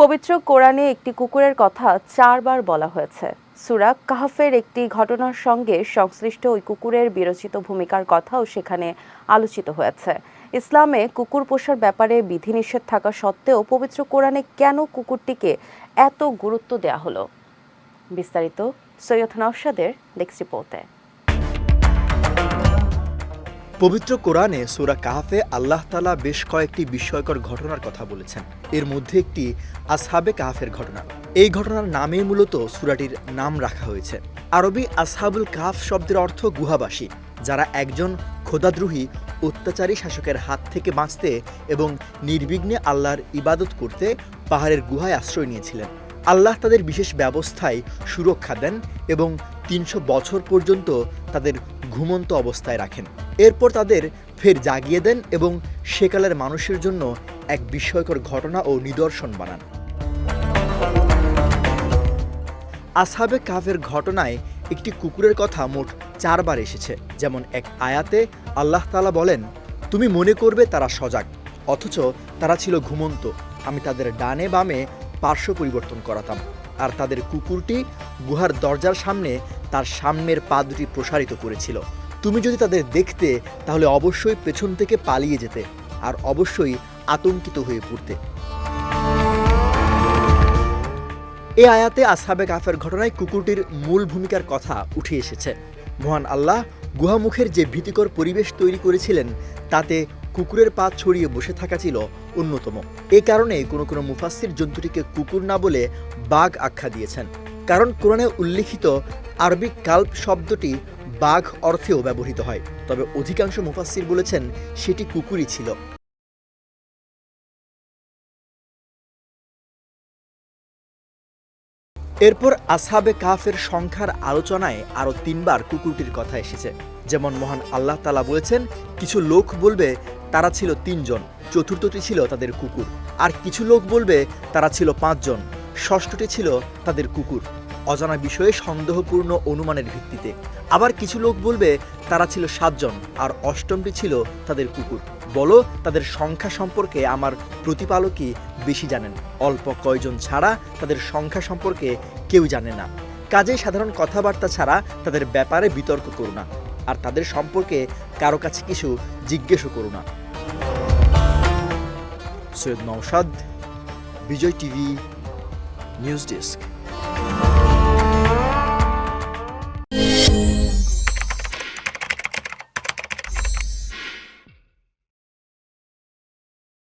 পবিত্র কোরআনে একটি কুকুরের কথা চারবার বলা হয়েছে। সুরা কাহফের একটি ঘটনার সঙ্গে সংশ্লিষ্ট ওই কুকুরের বিরচিত ভূমিকার কথাও সেখানে আলোচিত হয়েছে। ইসলামে কুকুর পোষার ব্যাপারে বিধিনিষেধ থাকা সত্ত্বেও পবিত্র কোরআনে কেন কুকুরটিকে এত গুরুত্ব দেওয়া হলো? বিস্তারিত সৈয়দ নওশাদের নেক্সট রিপোর্টে। পবিত্র কোরআনে সুরা কাহাফে আল্লাহ তালা বেশ কয়েকটি বিস্ময়কর ঘটনার কথা বলেছেন। এর মধ্যে একটি আসহাবে কাহাফের ঘটনা। এই ঘটনার নামে মূলত সুরাটির নাম রাখা হয়েছে। আরবি আসহাবুল কাহাফ শব্দের অর্থ গুহাবাসী, যারা একজন খোদাদ্রোহী, অত্যাচারী শাসকের হাত থেকে বাঁচতে এবং নির্বিঘ্নে আল্লাহর ইবাদত করতে পাহাড়ের গুহায় আশ্রয় নিয়েছিলেন। আল্লাহ তাদের বিশেষ ব্যবস্থায় সুরক্ষা দেন এবং তিনশো বছর পর্যন্ত তাদের ঘুমন্ত অবস্থায় রাখেন। এরপর তাদের ফের জাগিয়ে দেন এবং সেকালের মানুষের জন্য এক বিস্ময়কর ঘটনা ও নিদর্শন বানান। আসহাবে কাফের ঘটনায় একটি কুকুরের কথা মোট চারবার এসেছে, যেমন এক আয়াতে আল্লাহ তালা বলেন, তুমি মনে করবে তারা সজাগ, অথচ তারা ছিল ঘুমন্ত। আমি তাদের ডানে বামে পার্শ্ব পরিবর্তন করাতাম, আর তাদের কুকুরটি গুহার দরজার সামনে তার সামনের পা দুটি প্রসারিত করেছিল। তুমি যদি তাদের দেখতে, তাহলে অবশ্যই পেছন থেকে পালিয়ে যেতে, আর অবশ্যই আতঙ্কিত হয়ে পড়তে। এ আয়াতে আসহাবে কাফের ঘটনায় কুকুরটির মূল ভূমিকার কথা উঠে এসেছে। মহান আল্লাহ গুহামুখের যে ভীতিকর পরিবেশ তৈরি করেছিলেন, তাতে কুকুরের পা ছড়িয়ে বসে থাকা ছিল অন্যতম। এ কারণে কোনো কোনো মুফাসির জন্তুটিকে কুকুর না বলে বাঘ আখ্যা দিয়েছেন। কারণ কোরআনে উল্লিখিত আরবি কাল্প শব্দটি বাঘ অর্থেও ব্যবহৃত হয়, তবে অধিকাংশ মুফাসির বলেছেন সেটি কুকুরই ছিল। এরপর আসহাবে কাফের সংখ্যার আলোচনায় আরও তিনবার কুকুরটির কথা এসেছে। যেমন মহান আল্লাহ তালা বলেছেন, কিছু লোক বলবে, তারা ছিল তিনজন, চতুর্থটি ছিল তাদের কুকুর। আর কিছু লোক বলবে, তারা ছিল পাঁচজন, ষষ্ঠটি ছিল তাদের কুকুর। অজানা বিষয়ে সন্দেহপূর্ণ অনুমানের ভিত্তিতে। আবার কিছু লোক বলবে, তারা ছিল সাতজন, আর অষ্টমটি ছিল তাদের কুকুর। বলো, তাদের সংখ্যা সম্পর্কে আমার প্রতিপালকই বেশি জানেন। অল্প কয়জন ছাড়া তাদের সংখ্যা সম্পর্কে কেউ জানে না। কাজে সাধারণ কথাবার্তা ছাড়া তাদের ব্যাপারে বিতর্ক করো না, আর তাদের সম্পর্কে কারও কাছে কিছু জিজ্ঞেসও করো না। Syed Naushad Vijay TV, news desk.